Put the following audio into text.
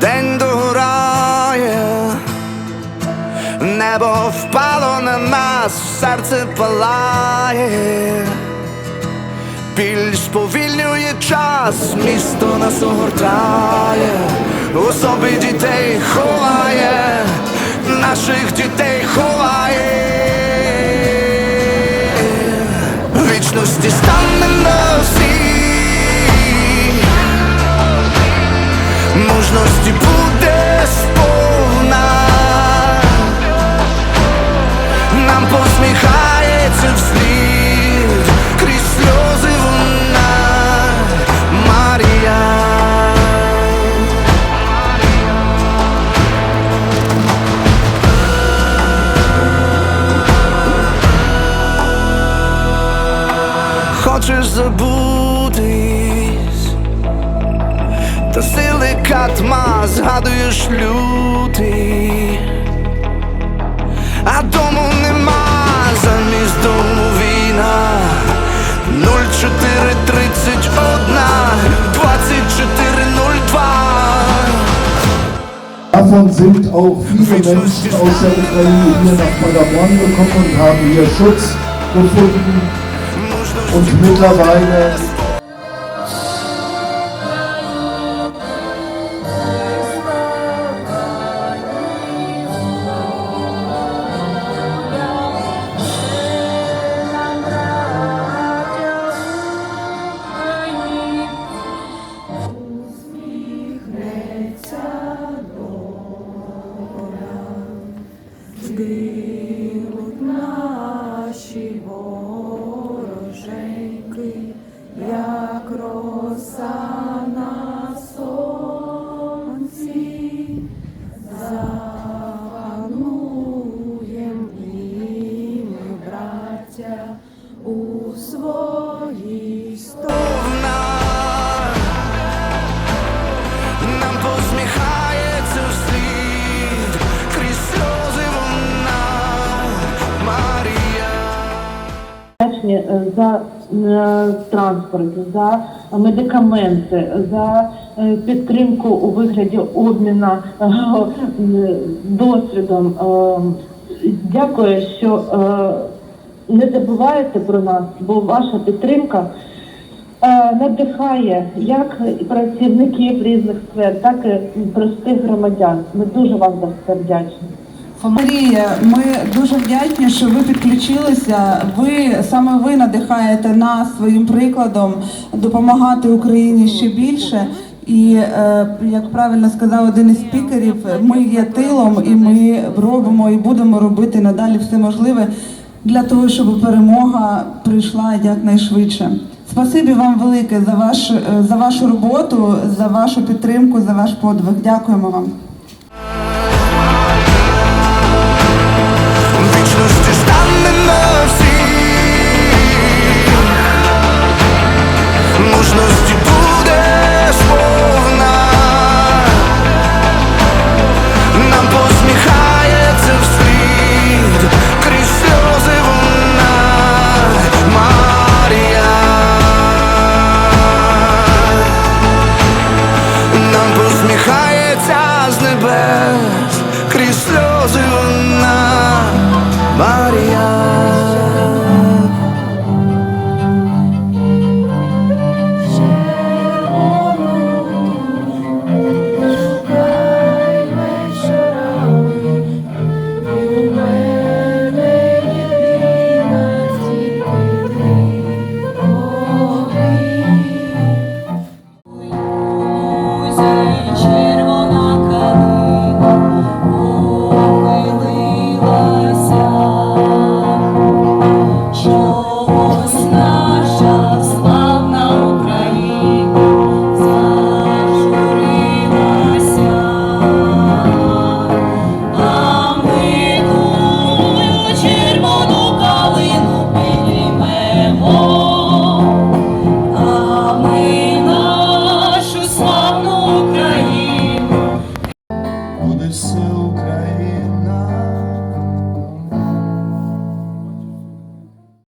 день догорає, небо впало на нас, серце палає, біль сповільнює час, місто нас огортає, у собі дітей ховає, наших дітей ховає. Вічності мужності буде сповна, нам посміхається вслід, крізь сльози вона Марія. Хочеш забутись та сили катма згадуєш лютий, а дому нема замість дому війна 0431 2402 Davon sind auch viele Menschen aus der Ukraine hier nach Paderborn gekommen und haben hier Schutz gefunden. Und mittlerweile за е, транспорт, за медикаменти, за е, підтримку у вигляді обміна е, досвідом. Е, Дякую, що не забуваєте про нас, бо ваша підтримка надихає як працівників різних сфер, так і простих громадян. Ми дуже вам за це вдячні. Марія, ми дуже вдячні, що ви підключилися. Ви саме ви надихаєте нас своїм прикладом допомагати Україні ще більше. І е, як правильно сказав один із спікерів, ми є тилом, і ми робимо і будемо робити надалі все можливе для того, щоб перемога прийшла якнайшвидше. Спасибі вам велике за ваш е, за вашу роботу, за вашу підтримку, за ваш подвиг. Дякуємо вам. Maria.